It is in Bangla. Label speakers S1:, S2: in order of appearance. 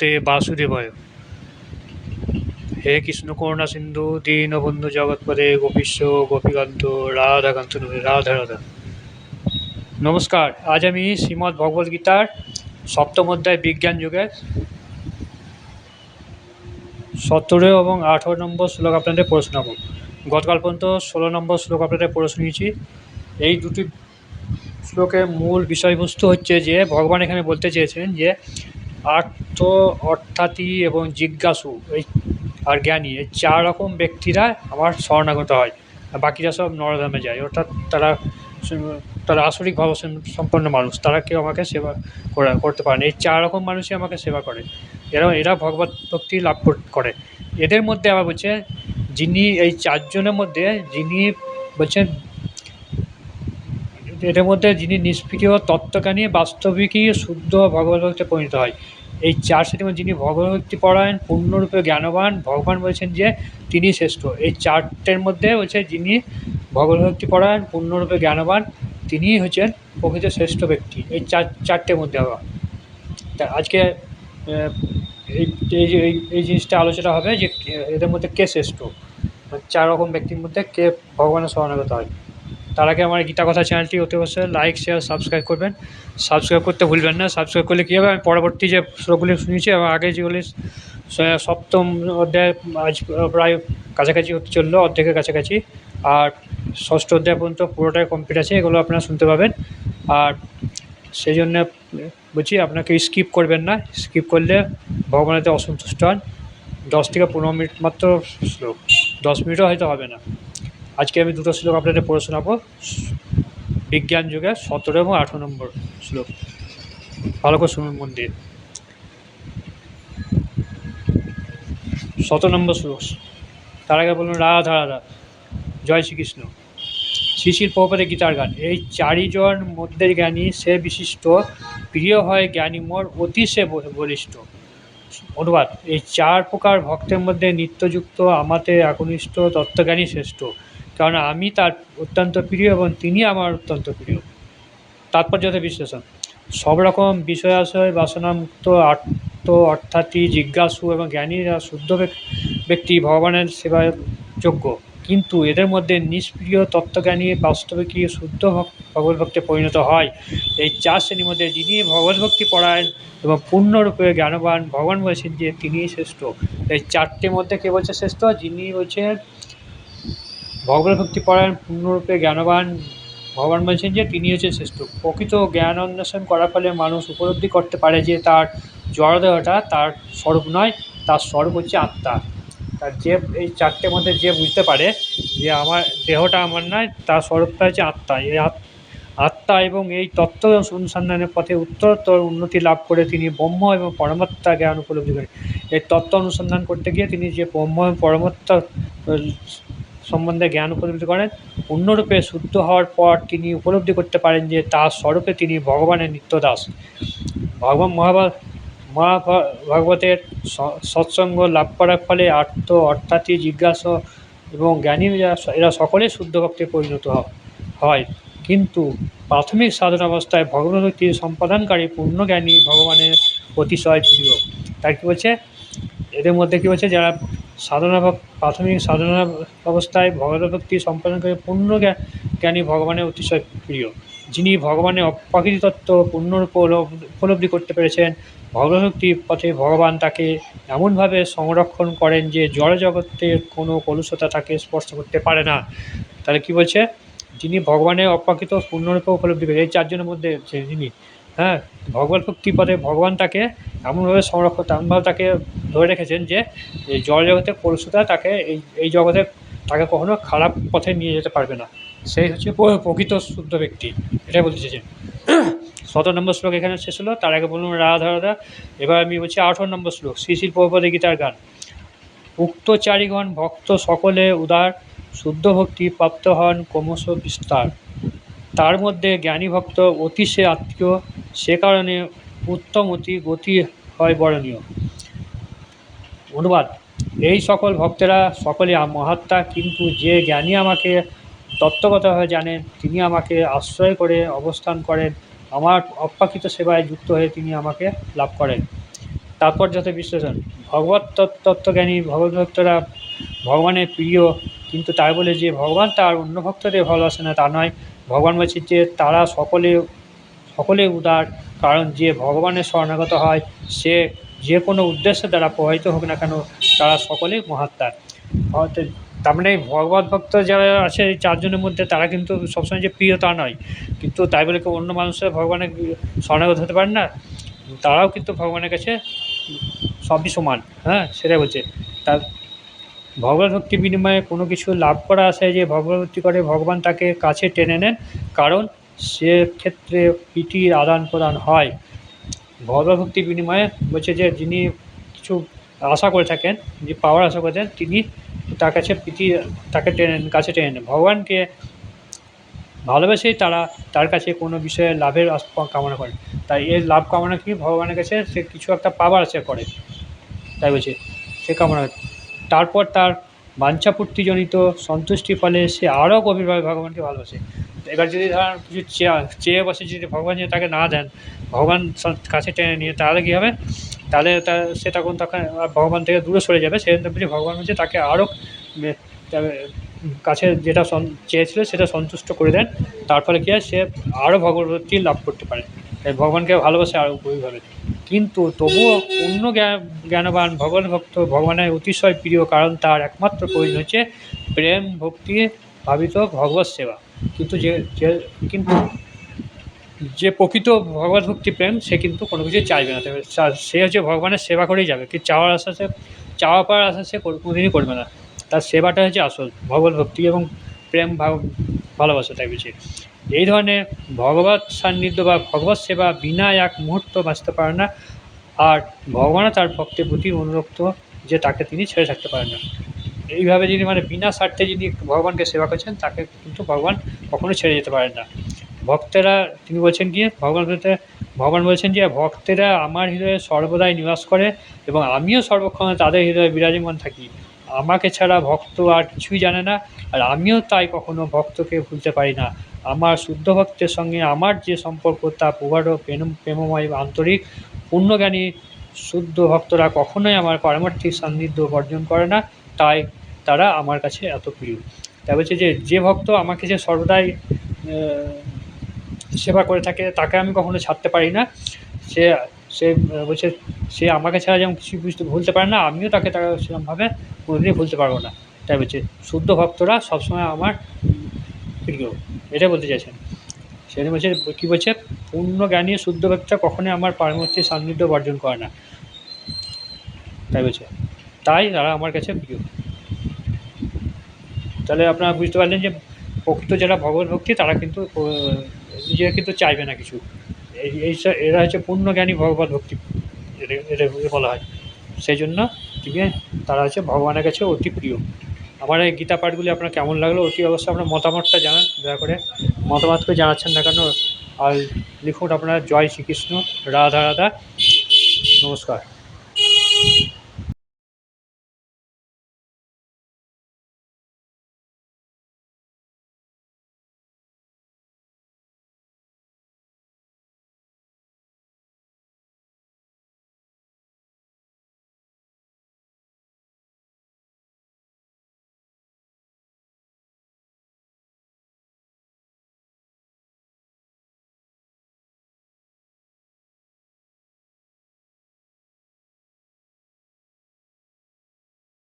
S1: ভগবতে বাসুদেবায়। হে কৃষ্ণ করুণা সিন্ধু দীনবন্ধু জগৎপদে গোপীশ্ব, গোপীকান্ত, রাধাকান্ত রাধা রাধা। নমস্কার, আজ আমি শ্রীমদ্ ভগবদ গীতার সপ্তম অধ্যায় বিজ্ঞান যুগের সতেরো এবং আঠেরো নম্বর শ্লোক আপনাদের পড়ে শোনাবো গতকাল পর্যন্ত ষোলো নম্বর শ্লোক আপনাদের পড়ে শুনিয়েছি এই দুটি শ্লোকের মূল বিষয়বস্তু হচ্ছে যে, ভগবান এখানে বলতে চেয়েছেন যে আর্ত অর্থাৎই এবং জিজ্ঞাসু, এই আর জ্ঞানী, এই চার রকম ব্যক্তিরা আমার শরণাগত হয়। বাকিরা সব নরধামে যায়। অর্থাৎ তারা তারা আসরিক ভাব সম্পন্ন মানুষ। তারা কেউ আমাকে সেবা করা, করতে পারে না। এই চার রকম মানুষই আমাকে সেবা করে। এরা এরা ভগবত ভক্তি লাভ করে। এদের মধ্যে আবার বলছে, যিনি এই চারজনের মধ্যে যিনি বলছেন এদের মধ্যে যিনি নিষ্ক্রিয় তত্ত্বজ্ঞানী বাস্তবিকই শুদ্ধ ভগবত ভক্তে পরিণত হয়। এই চার মধ্যে যিনি ভগবতী পরায়ণ পূর্ণরূপে জ্ঞানবান, ভগবান বলছেন যে তিনি শ্রেষ্ঠ। এই চারটের মধ্যে হচ্ছে যিনি ভগবতী পরায়ণ পূর্ণরূপে জ্ঞানবান তিনিই হচ্ছেন প্রকৃত শ্রেষ্ঠ ব্যক্তি। এই চার, চারটের মধ্যে আবার। তা আজকে এই এই এই এই জিনিসটা আলোচনা হবে যে এদের মধ্যে কে শ্রেষ্ঠ? চার রকম ব্যক্তির মধ্যে কে ভগবানের শরণাগত হয়। তার আগে আমার গীতা কথা চ্যানেলটি অতি অবশ্যই লাইক শেয়ার সাবস্ক্রাইব করবেন। সাবস্ক্রাইব করতে ভুলবেন না। সাবস্ক্রাইব করলে কী হবে? আমি পরবর্তী যে শ্লোকগুলি শুনেছি, এবং আগে যেগুলি সপ্তম অধ্যায়, আজ প্রায় কাছাকাছি হতে চলল, অর্ধেকের কাছাকাছি। আর ষষ্ঠ অধ্যায় পর্যন্ত পুরোটাই কমপ্লিট আছে, এগুলো আপনারা শুনতে পাবেন। আর সেই জন্য বলছি আপনাকে স্কিপ করবেন না। স্কিপ করলে ভগবানেতে অসন্তুষ্ট হন। দশ থেকে পনেরো মিনিট মাত্র শ্লোক। দশ মিনিটও হয়তো হবে না। আজকে আমি দুটো শ্লোক আপনাদের পড়ে শোনাবো। বিজ্ঞান যুগের সতেরো এবং আঠেরো নম্বর শ্লোক। ভালো করে শুনুন মন দিয়ে। নম্বর শ্লোক। তার আগে বলুন, রাধা রাধা। জয় শ্রীকৃষ্ণ। শিশির প্রপাতে গীতার গান। এই চারিজন মধ্যে জ্ঞানী, সে বিশিষ্ট, প্রিয় হয় জ্ঞানী মোর অতি সে বলিষ্ঠ। অনুবাদ, এই চার প্রকার ভক্তের মধ্যে নিত্যযুক্ত, আমাতে একনিষ্ঠ, তত্ত্বজ্ঞানী শ্রেষ্ঠ। কারণ আমি তার অত্যন্ত প্রিয় এবং তিনি আমার অত্যন্ত প্রিয়। তাৎপর্যত বিশ্লেষণ। সব রকম বিষয় বিষয়াশয় বাসনামুক্ত, আত্ম অর্থাৎই জিজ্ঞাসু এবং জ্ঞানীরা শুদ্ধ ব্যক্তি, ভগবানের সেবায় যোগ্য। কিন্তু এদের মধ্যে নিষ্প্রিয় তত্ত্বজ্ঞানী, বাস্তবিকই শুদ্ধ ভগবত ভক্তে পরিণত হয়। এই চার শ্রেণির মধ্যে যিনি ভগবত ভক্তি পড়ায় এবং পূর্ণরূপে জ্ঞানবান, ভগবান বলছেন যে তিনিই শ্রেষ্ঠ। এই চারটের মধ্যে কে বলছে শ্রেষ্ঠ? যিনি বলছেন ভগবত ভক্তি পরায়ণ, পূর্ণরূপে জ্ঞানবান, ভগবান বলছেন যে তিনি হচ্ছেন শ্রেষ্ঠ। প্রকৃত জ্ঞান অন্বেষণ করার ফলে মানুষ উপলব্ধি করতে পারে যে তার জড়দেহটা তার স্বরূপ নয়, তার স্বরূপ হচ্ছে আত্মা। তার যে এই চারটের মধ্যে যে বুঝতে পারে যে আমার দেহটা আমার নয়, তার স্বরূপটা হচ্ছে আত্মা। এই আত্মা এবং এই তত্ত্ব অনুসন্ধানের পথে উত্তরোত্তর উন্নতি লাভ করে তিনি ব্রহ্ম এবং পরমাত্মা জ্ঞান উপলব্ধি করেন। এই তত্ত্ব অনুসন্ধান করতে গিয়ে তিনি যে ব্রহ্ম এবং পরমাত্মা সম্বন্ধে জ্ঞান উপলব্ধি করেন। পূর্ণরূপে শুদ্ধ হওয়ার পর তিনি উপলব্ধি করতে পারেন যে, তার স্বরূপে তিনি ভগবানের নিত্যদাস। ভগবান মহাভারত মহাভাগবতের সৎসঙ্গ লাভ করার ফলে আত্ম অর্থাৎই জিজ্ঞাসা এবং জ্ঞানী এরা সকলে শুদ্ধ ভক্তে পরিণত হয়। কিন্তু প্রাথমিক সাধন অবস্থায় ভগবতী সম্পাদনকারী পূর্ণজ্ঞানী ভগবানের অতিশয় প্রিয় তাই কী বলছে? এদের মধ্যে কী বলছে? যারা সাধনা প্রাথমিক সাধনা অবস্থায় ভগবতভক্তি সম্পাদন করে পূর্ণ জ্ঞানী ভগবানের অতিশয় প্রিয়। যিনি ভগবানের অপ্রাকৃত তত্ত্ব পূর্ণরূপে উপলব্ধি করতে পেরেছেন ভগবতভক্তির পথে ভগবান তাকে এমনভাবে সংরক্ষণ করেন যে জড় জগতের কোনো কলুষতা তাকে স্পর্শ করতে পারে না। তাহলে কী বলছে? যিনি ভগবানের অপ্রাকৃত পূর্ণরূপে উপলব্ধি করে এই চারজনের মধ্যে যিনি হ্যাঁ ভগবত ভক্তি পথে ভগবান তাকে এমনভাবে সংরক্ষণ, এমনভাবে তাকে ধরে রেখেছেন যে এই জল জগতের কলুষতা তাকে এই এই জগতে তাকে কখনো খারাপ পথে নিয়ে যেতে পারবে না। সেই হচ্ছে প্রকৃত শুদ্ধ ব্যক্তি, এটাই বলতে চেয়েছেন। সতেরো নম্বর শ্লোক এখানে শেষ হলো, তার আগে বলুন রাধা এবার আমি বলছি আঠারো নম্বর শ্লোক, শ্রী শ্রী প্রভুপদে গীতার গান। উক্ত চারিগণ ভক্ত সকলে উদার, শুদ্ধ ভক্তি প্রাপ্ত হন ক্রমশ বিস্তার। তার মধ্যে জ্ঞানী ভক্ত অতি সে আত্মীয় সে কারণে উত্তম অতি গতি হয় বরণীয়। অনুবাদ, এই সকল ভক্তেরা সকলে মহাত্মা, কিন্তু যে জ্ঞানী আমাকে তত্ত্বগতভাবে জানেন, তিনি আমাকে আশ্রয় করে অবস্থান করেন, আমার অপ্রাকৃত সেবায় যুক্ত হয়ে তিনি আমাকে লাভ করেন। তাৎপর্যত বিশ্লেষণ। ভগবত তত্- তত্ত্বজ্ঞানী ভগবত ভক্তরা ভগবানের প্রিয়, কিন্তু তাই বলে যে ভগবান তার অন্য ভক্তদের ভালোবাসে না, তা নয়। ভগবান বলছে যে তারা সকলে সকলে উদার, কারণ যে ভগবানের শরণাগত হয়, সে যে কোনো উদ্দেশ্য দ্বারা প্রভাবিত হোক না কেন, তারা সকলেই মহাত্মার। তার মানে ভগবত ভক্ত যারা আছে, এই চারজনের মধ্যে তারা কিন্তু সবসময় যে প্রিয় তা নয়। কিন্তু তাই বলে কেউ অন্য মানুষের ভগবানের শরণাগত হতে পারে না, তারাও কিন্তু ভগবানের কাছে সবই সমান হ্যাঁ সেটাই বলছে। তার ভগবত ভক্তি বিনিময়ে কোনো কিছু লাভ করা আশায় যে ভগবত ভক্তি করে, ভগবান তাকে কাছে টেনে নেন। কারণ সেক্ষেত্রে প্রীতির আদান প্রদান হয়। ভগবত বিনিময়ে বলছে যে, যিনি কিছু আশা করে থাকেন যে পাওয়ার আশা করেছেন তিনি তার কাছে প্রীতি তাকে টেনে, কাছে টেনে নেন। ভগবানকে ভালোবেসেই তারা তার কাছে কোনো বিষয়ে লাভের কামনা করেন তাই এর লাভ কামনা কি? ভগবানের কাছে সে কিছু একটা পাওয়ার আশা করে। তাই বলছে, সে কামনা করে। তারপর তার বাঞ্ছাপূর্তিজনিত সন্তুষ্টি ফলে সে আরও গভীরভাবে ভগবানকে ভালোবাসে। এবার যদি ধর কিছু চেয়ে বসে যদি ভগবান যদি তাকে না দেন, ভগবান কাছে টেনে নিয়ে, তাহলে কী হবে? তাহলে তা, সে তখন তখন ভগবান থেকে দূরে সরে যাবে। সেই জন্য ভগবান হচ্ছে তাকে আরও কাছে যেটা চেয়েছিল সেটা সন্তুষ্ট করে দেন। তার ফলে কী হয়, সে আরও ভগবতী লাভ করতে পারে। তাই ভগবানকে ভালোবাসে আরও গভীরভাবে কিন্তু তবুও অন্য জ্ঞা- জ্ঞানবান ভগবান ভক্ত ভগবানের অতিশয় প্রিয় কারণ তার একমাত্র প্রয়োজন হচ্ছে প্রেম, ভক্তি, ভাবিত ভগবত সেবা। কিন্তু যে যে, কিন্তু যে প্রকৃত ভগবত ভক্তি প্রেম, সে কিন্তু কোনো কিছু চাইবে না। সে হচ্ছে ভগবানের সেবা করেই যাবে। কি চাওয়ার আশা সে, চাওয়া পাওয়ার আশা সে কোনোদিনই করবে না। তার সেবাটা হচ্ছে আসল, ভগবত ভক্তি এবং প্রেম ভালোবাসা তাই বলছি এই ধরনের ভগবত সান্নিধ্য বা ভগবত সেবা বিনা এক মুহূর্ত বাঁচতে পারে না। আর ভগবানও তার ভক্তের প্রতি অনুরক্ত যে তাকে তিনি ছেড়ে থাকতে পারেন না। এইভাবে যিনি মানে বিনা স্বার্থে যিনি ভগবানকে সেবা করছেন, তাকে কিন্তু ভগবান কখনো ছেড়ে যেতে পারেন না। ভক্তেরা, তিনি বলছেন কি, ভগবান ভগবান বলছেন যে, ভক্তেরা আমার হৃদয়ে সর্বদাই নিবাস করে এবং আমিও সর্বক্ষণ তাদের হৃদয়ে বিরাজমান থাকি। আমাকে ছাড়া ভক্ত আর কিছুই জানে না, আর আমিও তাই কখনো ভক্তকে ভুলতে পারি না। আমার শুদ্ধ ভক্তের সঙ্গে আমার যে সম্পর্ক, তা প্রগাঢ়, প্রেম, প্রেমময়, আন্তরিক, পূর্ণজ্ঞানী, শুদ্ধ ভক্তরা কখনোই আমার পারমার্থিক সান্নিধ্য বর্জন করে না। তাই তারা আমার কাছে এত প্রিয়। তাই বলছে যে যে ভক্ত আমাকে যে সর্বদাই সেবা করে থাকে, তাকে আমি কখনো ছাড়তে পারি না। সে সে বলছে, সে আমাকে ছাড়া যেমন কিছু বুঝতে, ভুলতে পারে না, আমিও তাকে তারা সেরকমভাবে কোনোদিনই ভুলতে পারব না। তাই বলছে, শুদ্ধ ভক্তরা সবসময় আমার প্রিয়। এটা বলতে চাইছেন। সেটা বলছে, কী বলছে পূর্ণ জ্ঞানী শুদ্ধ ব্যক্তিটা কখনোই আমার পারমর্থী সান্নিধ্য বর্জন করে না। তাই বলছে, তাই তারা আমার কাছে প্রিয়। তাহলে আপনারা বুঝতে পারলেন যে প্রকৃত যারা ভগবত ভক্তি, তারা কিন্তু নিজেরা কিন্তু চাইবে না কিছু। এই এরা হচ্ছে পূর্ণজ্ঞানী ভগবত ভক্তি এটা বলা হয়। সেই জন্য ঠিক আছে, তারা হচ্ছে ভগবানের কাছে অতি প্রিয়। আমার এই গীতা পাঠগুলি আপনার কেমন লাগল, অতি অবশ্যই আপনার মতামতটা জানান, দয়া করে। মতামত করে জানাচ্ছেন না কেন, আর লিখুন আপনার, জয় শ্রীকৃষ্ণ, রাধা রাধা, নমস্কার।